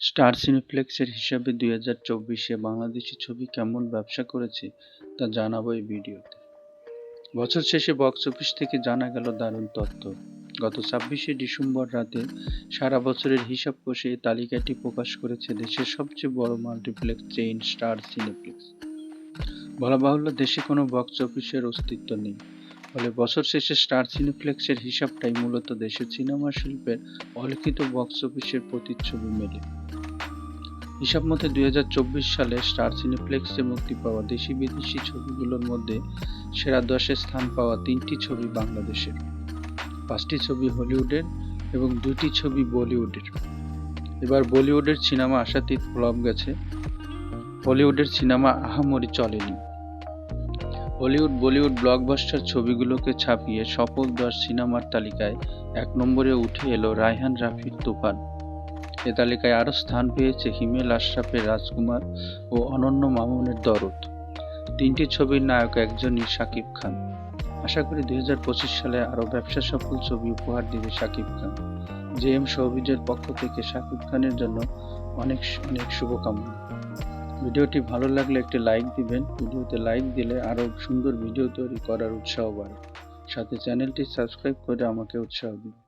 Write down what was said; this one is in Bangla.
স্টার সিনেপ্লেক্সের হিসাবে দুই হাজার চব্বিশে বাংলাদেশি ছবি কেমন ব্যবসা করেছে তা জানাব এই ভিডিওতে। বছর শেষে বক্স অফিস থেকে জানা গেল দারুণ তথ্য। গত ছাব্বিশে ডিসেম্বর রাতে সারা বছরের হিসাব কষে তালিকাটি প্রকাশ করেছে দেশের সবচেয়ে বড় মাল্টিপ্লেক্স চেইন স্টার সিনেপ্লেক্স। বলা বাহুল্য, দেশে কোনো বক্স অফিসের অস্তিত্ব নেই। ফলে বছর শেষে স্টার সিনেপ্লেক্সের হিসাবটাই মূলত দেশের সিনেমা শিল্পের অলিখিত বক্স অফিসের প্রতিচ্ছবি মেলে। হিসাব মতে দুই হাজার চব্বিশ সালে স্টার সিনেপ্লেক্সে মুক্তি পাওয়া দেশি বিদেশি ছবিগুলোর মধ্যে সেরা দশে স্থান পাওয়া তিনটি ছবি বাংলাদেশের। পাঁচটি ছবি হলিউডের এবং দুটি ছবি বলিউডের। এবার বলিউডের সিনেমা আশাতীত ফ্লপ গেছে। হলিউডের সিনেমা আহামরি চলেনি। হলিউড বলিউড ব্লকবাস্টার ছবিগুলোকে ছাপিয়ে সফল দশ সিনেমার তালিকায় এক নম্বরে উঠে এলো রায়হান রাফির তুফান। এ তালিকায় আরও স্থান পেয়েছে হিমেল আশরাফের রাজকুমার ও অনন্য মামুনের দরদ। তিনটি ছবির নায়ক একজনই শাকিব খান। আশা করি দুই হাজার পঁচিশ সালে আরও ব্যবসা সফল ছবি উপহার দিবে শাকিব খান। জে এম সৌবিজের পক্ষ থেকে শাকিব খানের জন্য অনেক অনেক শুভকামনা। ভিডিওটি ভালো লাগলে একটি লাইক দিবেন। ভিডিওতে লাইক দিলে আরও সুন্দর ভিডিও তৈরি করার উৎসাহ বাড়ে। সাথে চ্যানেলটি সাবস্ক্রাইব করে আমাকে উৎসাহ দিন